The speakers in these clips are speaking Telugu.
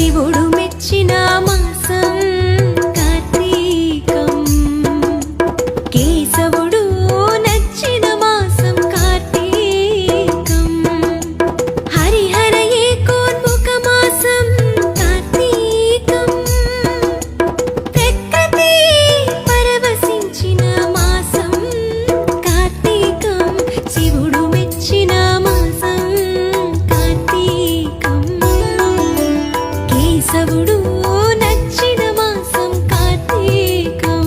శివుడు మెచ్చిన కేశవుడు నచ్చిన మాసం కార్తీకం.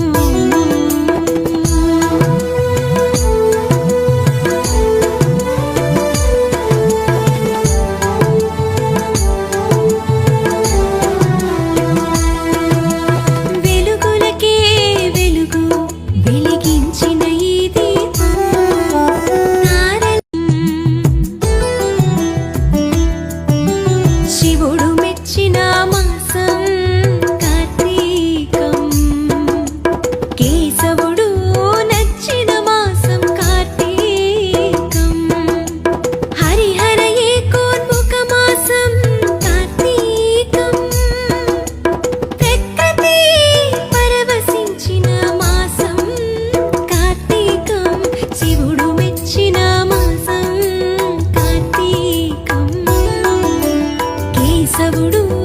వెలుగులకే వెలుగు వెలిగించిన ఈ దీపం. తారల శివుడు మెచ్చిన వాసవుడు